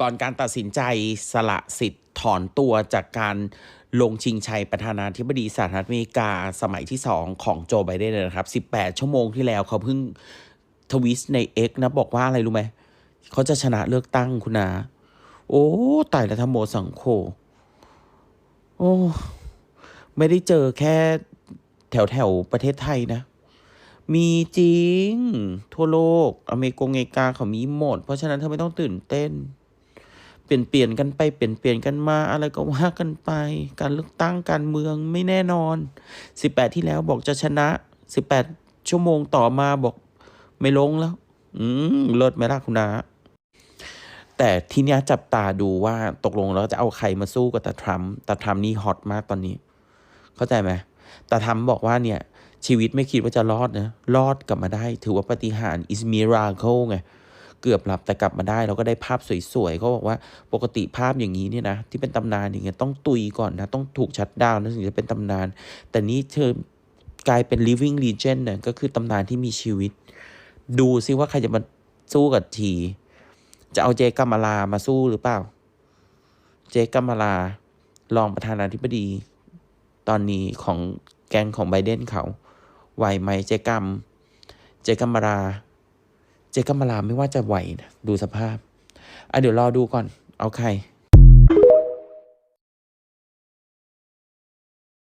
ก่อนการตัดสินใจสละสิทธิ์ถอนตัวจากการลงชิงชัยประธานาธิบดีสหรัฐอเมริกาสมัยที่ 2 ของโจไบเดนนะครับ 18 ชั่วโมงที่แล้วเขาเพิ่งทวิสใน X นะบอกว่าอะไรรู้ไหม เขาจะชนะเลือกตั้งคุณนาโอ้ตายแล้วทำโมสังโค โอ้ ไม่ได้เจอแค่แถวแถวประเทศไทยนะ มีจริง ทั่วโลก อเมริกงอเมริกาเขามีหมด เพราะฉะนั้นเธอไม่ต้องตื่นเต้น เปลี่ยนเปลี่ยนกันไปเปลี่ยนเปลี่ยนกันมาอะไรก็ว่ากันไป การเลือกตั้งการเมืองไม่แน่นอน 18 ที่แล้วบอกจะชนะ 18 ชั่วโมงต่อมาบอกไม่ลงแล้ว อืมเลิศไหมล่ะคุณนาแต่ทีนี้จับตาดูว่าตกลงแล้วจะเอาใครมาสู้กับตาทรัมป์ตาทรัมป์นี่ฮอตมากตอนนี้ เข้าใจไหมตาทรัมป์บอกว่าเนี่ยชีวิตไม่คิดว่าจะรอดนะรอดกลับมาได้ ถือว่าปฏิหารย์ is miracle ไง เกือบหลับแต่กลับมาได้เราก็ได้ภาพสวยๆเขาบอกว่าปกติภาพอย่างนี้เนี่ยนะที่เป็นตำนานอย่างเงี้ยต้องตุยก่อนนะต้องถูกชัดดาวน์นะถึงจะเป็นตำนาน แต่นี้เธอกลายเป็น living legend นะก็คือตำนานที่มีชีวิต ดูซิว่าใครจะมาสู้กับที จะเอาเจกัมมาลามาสู้หรือเปล่า เจกัมมาลารองประธานาธิบดี ตอนนี้ของแกงของไบเดนเขาไหวไหมเจกัม เจกัมมาลา เจก็มาลาไม่ว่าจะไหวนะดูสภาพอะเดี๋ยวรอดูก่อนเอาใคร